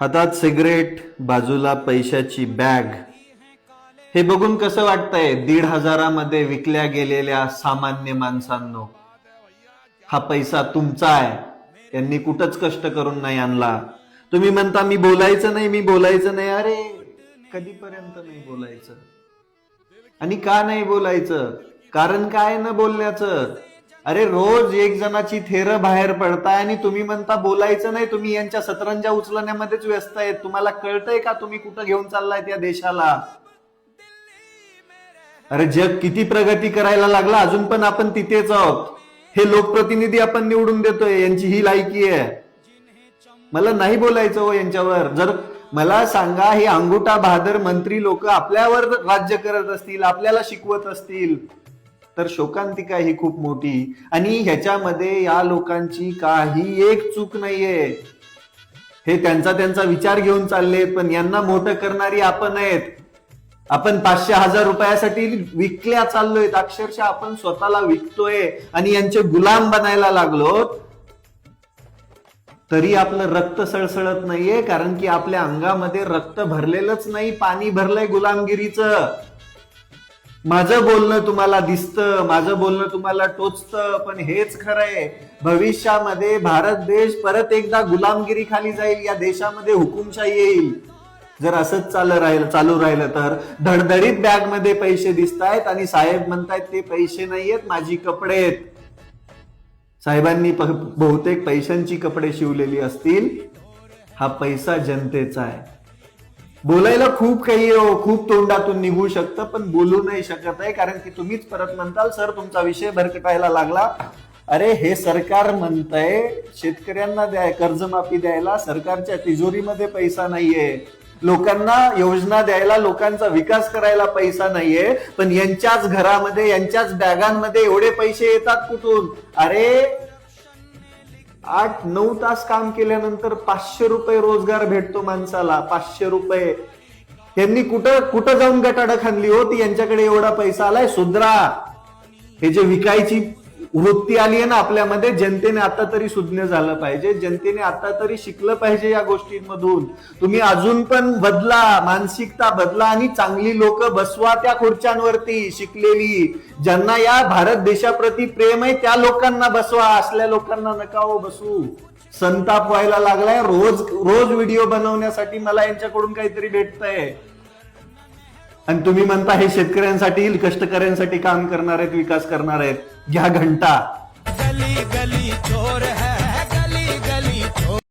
हातात सिगरेट बाजूला पैशाची बॅग. हे बघून कसं वाटतंय? दीड हजारामध्ये विकल्या गेलेल्या सामान्य माणसांनो. हा पैसा तुमचा आहे. त्यांनी कुठंच कष्ट करून नाही आणला. तुम्ही म्हणता मी बोलायचं नाही मी बोलायचं नाही. अरे कधीपर्यंत नाही बोलायचं? आणि का नाही बोलायचं? कारण काय न बोलण्याचं? अरे रोज एक जणाची थेर बाहेर पडताय आणि तुम्ही म्हणता बोलायचं नाही तुम्ही यांच्या सतरंजा उचलण्यामध्येच व्यस्त आहेत. तुम्हाला कळतंय का तुम्ही कुठं घेऊन चाललाय त्या देशाला? अरे जग किती प्रगती करायला लागला अजून पण आपण तिथेच आहोत. हे लोकप्रतिनिधी आपण निवडून देतोय यांची ही लायकी आहे. मला नाही बोलायचं हो यांच्यावर. जर मला सांगा हे अंगुठा बहादर मंत्री लोक आपल्यावर राज्य करत असतील आपल्याला शिकवत असतील. तर शोकांतिका ही खूप मोठी? आणि ह्याच्यामध्ये या लोकांची काही एक चूक नाहीये. हे त्यांचा त्यांचा विचार घेऊन चालले पण यांना मोठं करणारी आपण आहेत. आपण पाचशे हजार रुपयासाठी विकल्या चाललोय अक्षरशः आपण स्वतःला विकतोय आणि यांचे गुलाम बनायला लागलो तरी आपलं रक्त सळसळत नाहीये कारण की आपल्या अंगामध्ये रक्त भरलेलंच नाही पाणी भरलंय गुलामगिरीचं. माझं बोलणं तुम्हाला दिसतं माझं बोलणं तुम्हाला टोचतं पण हेच खरं आहे भविष्यामध्ये भारत देश परत एकदा गुलामगिरी खाली जाईल या देशामध्ये हुकुमशाही येईल. जर असंच चालू राहिलं चालू राहिलं तर धडधडीत बॅगमध्ये पैसे दिसतायत आणि साहेब म्हणतायत ते पैसे नाहीयेत माझी कपडे आहेत. साहेबांनी बहुतेक पैशांची कपडे शिवलेली असतील. हा पैसा जनतेचा आहे. बोलायला खूप काही खूप तोंडातून निघू शकतं पण बोलू नाही शकत आहे कारण की तुम्हीच परत म्हणताल सर तुमचा विषय भरकटायला लागला. अरे हे सरकार म्हणतंय शेतकऱ्यांना द्याय कर्जमाफी द्यायला सरकारच्या तिजोरीमध्ये पैसा नाहीये. लोकांना योजना द्यायला लोकांचा विकास करायला पैसा नाहीये पण यांच्याच घरामध्ये यांच्याच बॅगांमध्ये एवढे पैसे येतात कुठून? अरे आठ नऊ तास काम केल्यानंतर पाचशे रुपये रोजगार भेटतो माणसाला पाचशे रुपये. यांनी कुठं कुठं जाऊन गटाडं खाल्ली होती यांच्याकडे एवढा पैसा आलाय? सुधरा. हे जे विकायची वृत्ती आली आहे ना आपल्यामध्ये जनतेने आता तरी सुज्ञ झालं पाहिजे. जनतेने आता तरी शिकलं पाहिजे या गोष्टींमधून. तुम्ही अजून पण बदला मानसिकता बदला आणि चांगली लोक बसवा त्या खुर्च्यांवरती शिकलेली. ज्यांना या भारत देशाप्रती प्रेम आहे त्या लोकांना बसवा असल्या लोकांना नका हो बसू. संताप व्हायला लागलाय. रोज रोज व्हिडिओ बनवण्यासाठी मला यांच्याकडून काहीतरी भेटतंय. आणि तुम्ही म्हणता हे शेतकऱ्यांसाठी कष्टकऱ्यांसाठी काम करणार आहेत विकास करणार आहेत. घ्या घंटा. गली गली चोर है